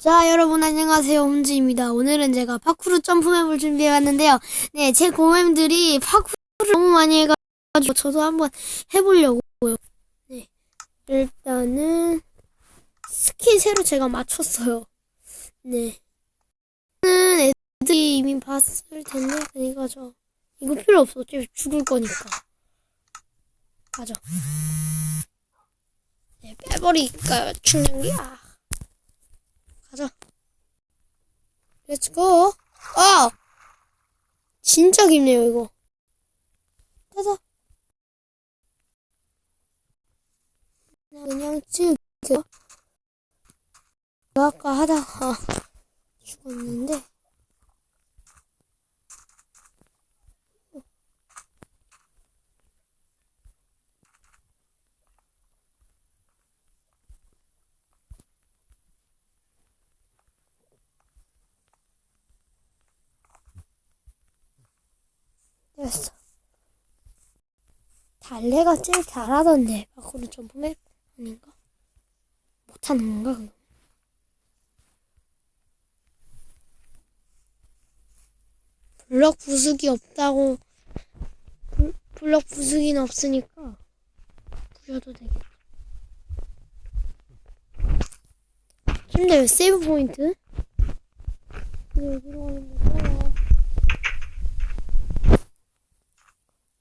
자, 여러분 안녕하세요. 훈지입니다. 오늘은 제가 파쿠르 점프맵을 준비해 왔는데요. 네, 제 고멤들이 파쿠르를 너무 많이 해가지고 저도 한번 해보려고요. 네, 일단은 스킨 새로 제가 맞췄어요. 네. 는 애들이 이미 봤을 텐데, 그러니까 저 이거 필요 없어. 어차피 죽을 거니까. 가자. 네, 빼버리니까 충전기야. 가자. 렛츠고. 아! 진짜 깊네요, 이거. 가자. 그냥 찍어. 아까 하다가 죽었는데. 됐어. 달래가 제일 잘하던데, 밖으로 점프맵? 아닌가? 못하는 건가? 블럭 부수기 없다고, 블, 블럭 부수기는 없으니까, 부셔도 되겠다. 근데 왜 세이브 포인트? 어디로 가는 거야?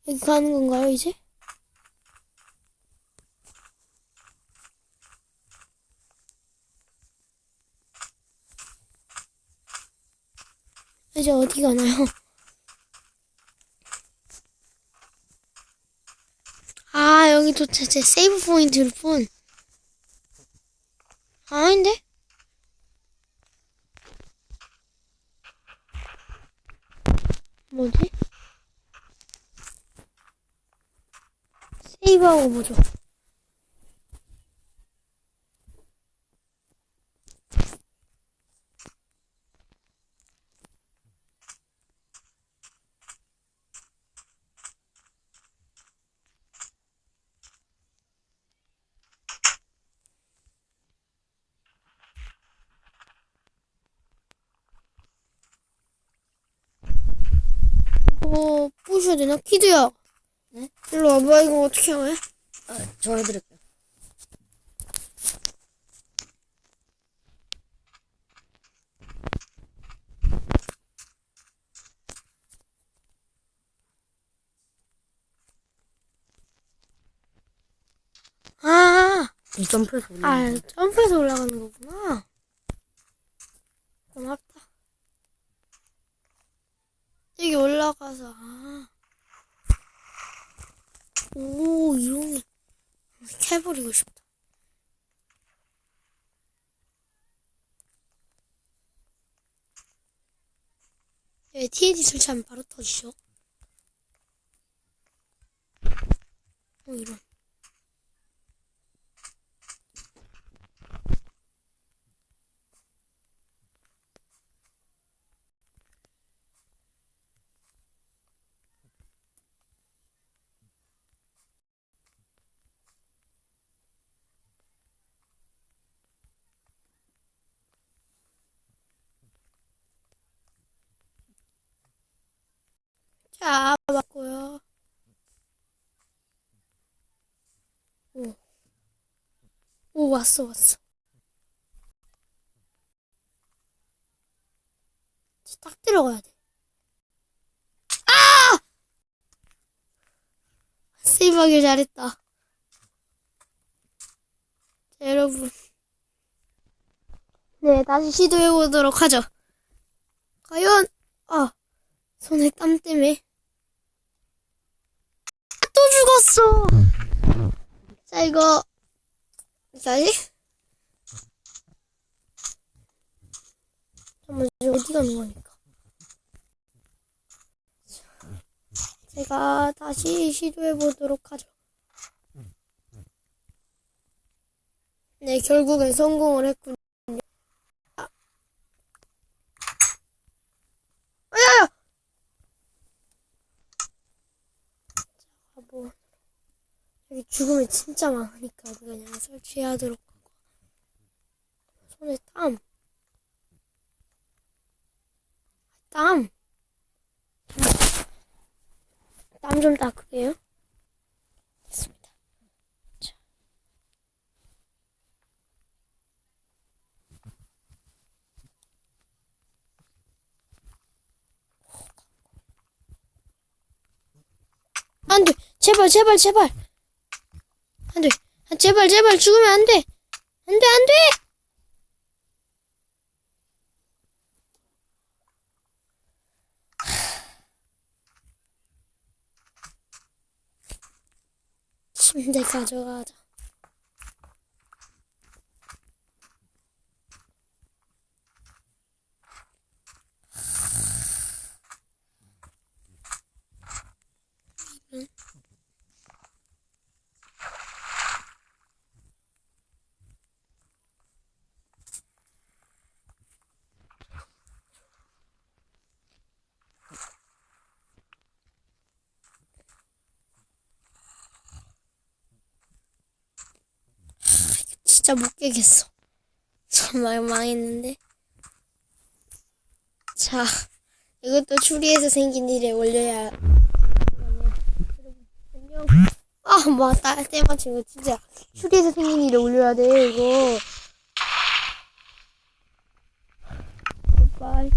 여기 가는 건가요, 이제? 이제 어디 가나요? 아, 여기 도대체 세이브 포인트일 뿐. 아닌데? 뭐지? 세이브하고 보죠. 이거 부셔야 되나? 키드야. 네? 일로 와봐. 이거 어떻게 해? 아, 저 해드릴게요. 아, 이 점프에서 올리는 아, 거. 점프해서 올라가는 거구나. 고맙다. 여기 올라가서, 아. 오, 이런, 캐버리고 싶다. 네, TNT 설치하면 바로 터지죠. 어, 이런. 자, 맞고요. 오. 오, 왔어, 왔어. 딱 들어가야 돼. 아! 세이브하길 잘했다. 자, 여러분. 네, 다시 시도해보도록 하죠. 과연, 아, 손에 땀 때문에. 이거, 다시? 잠깐만, 어디 가는 거니까. 제가 다시 시도해 보도록 하죠. 네, 결국엔 성공을 했군요. 아. 아야야! 자, 뭐. 여기 죽음이 진짜 많으니까 우리가 그냥 설치하도록 하고 손에 땀 땀. 땀 좀 닦을게요. 됐습니다. 자. 안 돼. 제발, 제발, 제발. 안 돼. 아, 제발, 제발, 죽으면 안 돼. 안 돼, 안 돼! 침대 가져가자. 진짜 못 깨겠어. 정말 망했는데. 자, 이것도 추리해서 생긴 일에 올려야. 안녕. 아, 맞다. 때마침 이거 진짜 추리해서 생긴 일에 올려야 돼, 이거. 굿바이.